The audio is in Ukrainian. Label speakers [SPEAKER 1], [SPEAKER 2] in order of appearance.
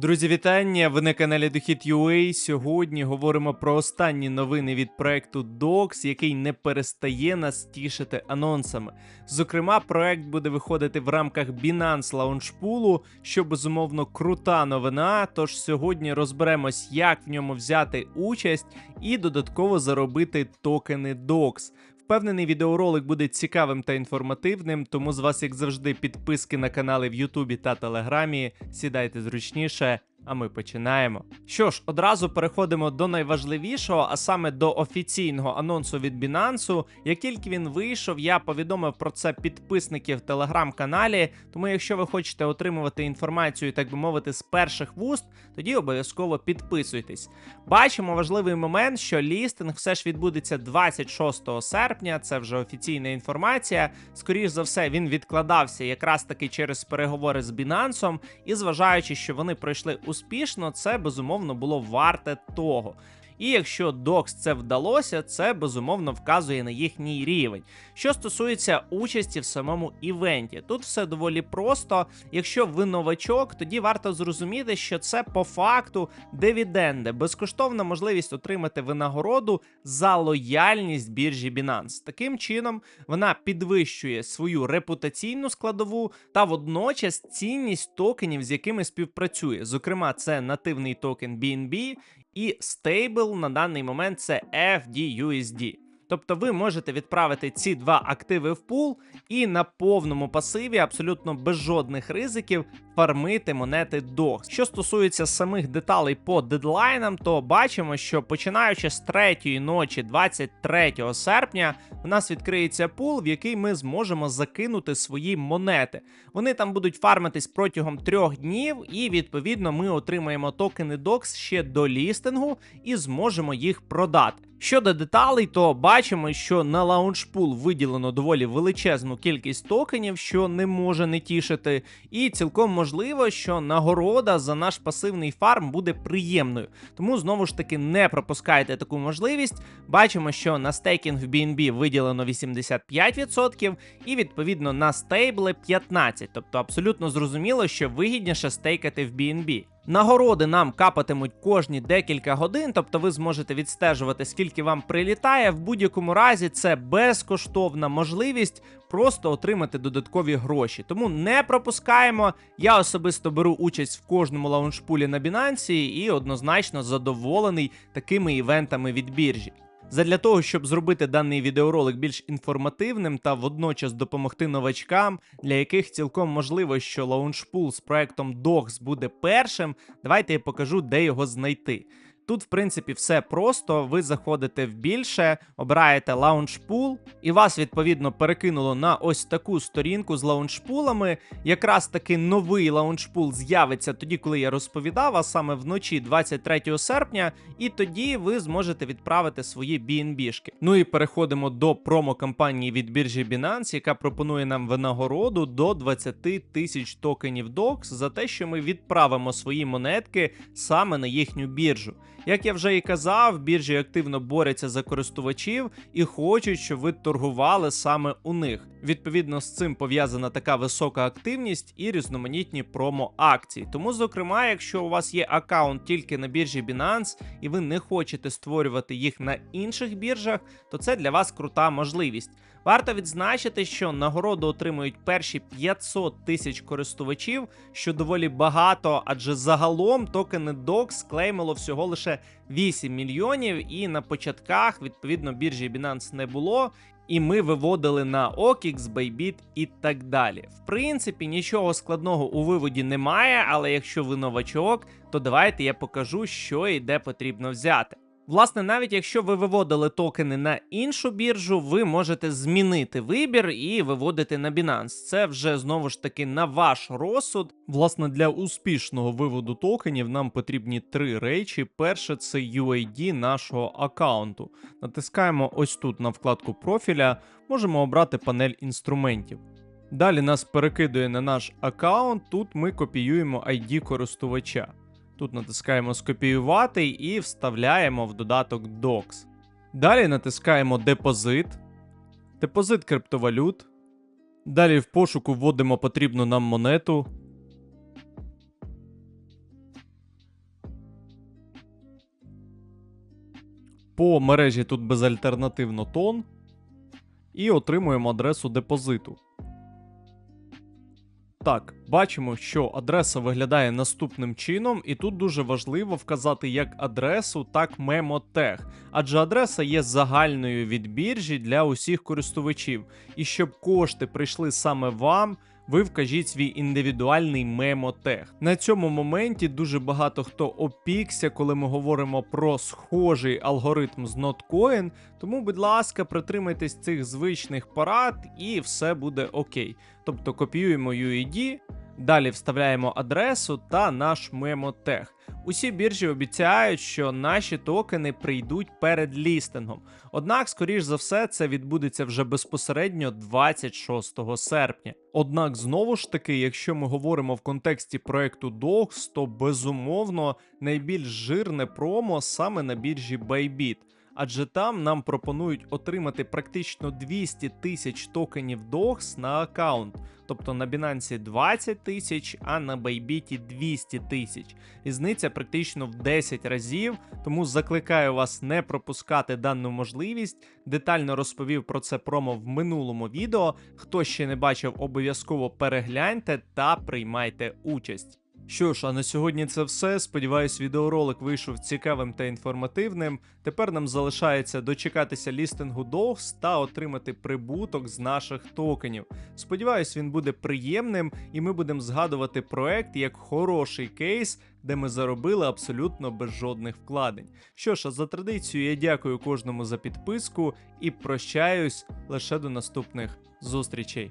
[SPEAKER 1] Друзі, вітання! Ви на каналі Дохід.ua. Сьогодні говоримо про останні новини від проекту DOX, який не перестає нас тішити анонсами. Зокрема, проект буде виходити в рамках Binance Launchpool, що безумовно крута новина. Тож сьогодні розберемось, як в ньому взяти участь і додатково заробити токени DOX. Впевнений, відеоролик буде цікавим та інформативним, тому з вас, як завжди, підписки на канали в Ютубі та Телеграмі. Сідайте зручніше, а ми починаємо. Що ж, одразу переходимо до найважливішого, а саме до офіційного анонсу від Binance. Як тільки він вийшов, я повідомив про це підписників в телеграм-каналі. Тому, якщо ви хочете отримувати інформацію, так би мовити, з перших вуст, тоді обов'язково підписуйтесь. Бачимо важливий момент, що лістинг все ж відбудеться 26 серпня. Це вже офіційна інформація. Скоріш за все, він відкладався якраз таки через переговори з Binance, і зважаючи, що вони пройшли успішно, це безумовно було варте того. І якщо DOX це вдалося, це безумовно вказує на їхній рівень. Що стосується участі в самому івенті, тут все доволі просто. Якщо ви новачок, тоді варто зрозуміти, що це по факту дивіденди, безкоштовна можливість отримати винагороду за лояльність біржі Binance. Таким чином вона підвищує свою репутаційну складову та водночас цінність токенів, з якими співпрацює. Зокрема, це нативний токен BNB і стейбл на даний момент це FDUSD. Тобто ви можете відправити ці два активи в пул і на повному пасиві, абсолютно без жодних ризиків, фармити монети DOX. Що стосується самих деталей по дедлайнам, то бачимо, що починаючи з третьої ночі, 23 серпня, у нас відкриється пул, в який ми зможемо закинути свої монети. Вони там будуть фармитись протягом трьох днів, і відповідно ми отримаємо токени DOX ще до лістингу і зможемо їх продати. Щодо деталей, то бачимо, що на лаунчпул виділено доволі величезну кількість токенів, що не може не тішити, і цілком можливо, що нагорода за наш пасивний фарм буде приємною. Тому знову ж таки не пропускайте таку можливість. Бачимо, що на стейкінг в BNB виділено 85%, і відповідно на стейбли 15%. Тобто абсолютно зрозуміло, що вигідніше стейкати в BNB. Нагороди нам капатимуть кожні декілька годин, тобто ви зможете відстежувати, скільки вам прилітає. В будь-якому разі це безкоштовна можливість просто отримати додаткові гроші. Тому не пропускаємо. Я особисто беру участь в кожному лаунжпулі на Binance і однозначно задоволений такими івентами від біржі. Задля того, щоб зробити даний відеоролик більш інформативним та водночас допомогти новачкам, для яких цілком можливо, що лаунчпул з проектом DOGS буде першим, давайте я покажу, де його знайти. Тут, в принципі, все просто. Ви заходите в більше, обираєте лаунчпул, і вас відповідно перекинуло на ось таку сторінку з лаунчпулами. Якраз таки новий лаунчпул з'явиться тоді, коли я розповідав, а саме вночі 23 серпня, і тоді ви зможете відправити свої BNB-шки. Ну і переходимо до промо-кампанії від біржі Binance, яка пропонує нам винагороду до 20 тисяч токенів DOX за те, що ми відправимо свої монетки саме на їхню біржу. Як я вже і казав, біржі активно борються за користувачів і хочуть, щоб ви торгували саме у них. Відповідно з цим пов'язана така висока активність і різноманітні промо-акції. Тому, зокрема, якщо у вас є аккаунт тільки на біржі Binance і ви не хочете створювати їх на інших біржах, то це для вас крута можливість. Варто відзначити, що нагороду отримують перші 500 тисяч користувачів, що доволі багато, адже загалом токени DOX клеймило всього лише 8 мільйонів, і на початках відповідно біржі Binance не було. І ми виводили на OKX, Bybit і так далі. В принципі, нічого складного у виводі немає, але якщо ви новачок, то давайте я покажу, що і де потрібно взяти. Власне, навіть якщо ви виводили токени на іншу біржу, ви можете змінити вибір і виводити на Binance. Це вже знову ж таки на ваш розсуд. Власне, для успішного виводу токенів нам потрібні три речі. Перше це UID нашого аккаунту. Натискаємо ось тут на вкладку профіля, можемо обрати панель інструментів. Далі нас перекидує на наш аккаунт, тут ми копіюємо ID користувача. Тут натискаємо скопіювати і вставляємо в додаток DOX. Далі натискаємо Депозит, депозит криптовалют. Далі в пошуку вводимо потрібну нам монету. По мережі тут безальтернативно тон. І отримуємо адресу депозиту. Так, бачимо, що адреса виглядає наступним чином, і тут дуже важливо вказати як адресу, так мемотех, адже адреса є загальною від біржі для усіх користувачів. І щоб кошти прийшли саме вам, ви вкажіть свій індивідуальний мемотег. На цьому моменті дуже багато хто опікся, коли ми говоримо про схожий алгоритм з Notcoin, тому, будь ласка, притримайтесь цих звичних парад і все буде окей. Тобто копіюємо UID, далі вставляємо адресу та наш мемотех. Усі біржі обіцяють, що наші токени прийдуть перед лістингом. Однак, скоріш за все, це відбудеться вже безпосередньо 26 серпня. Однак, знову ж таки, якщо ми говоримо в контексті проекту DOX, то безумовно найбільш жирне промо саме на біржі Bybit. Адже там нам пропонують отримати практично 200 тисяч токенів DOX на аккаунт. Тобто на Binance 20 тисяч, а на Bybit 200 тисяч. Різниця практично в 10 разів, тому закликаю вас не пропускати дану можливість. Детально розповів про це промо в минулому відео. Хто ще не бачив, обов'язково перегляньте та приймайте участь. Що ж, а на сьогодні це все. Сподіваюсь, відеоролик вийшов цікавим та інформативним. Тепер нам залишається дочекатися лістингу DOGS та отримати прибуток з наших токенів. Сподіваюсь, він буде приємним, і ми будемо згадувати проект як хороший кейс, де ми заробили абсолютно без жодних вкладень. Що ж, а за традицією, я дякую кожному за підписку і прощаюсь лише до наступних зустрічей.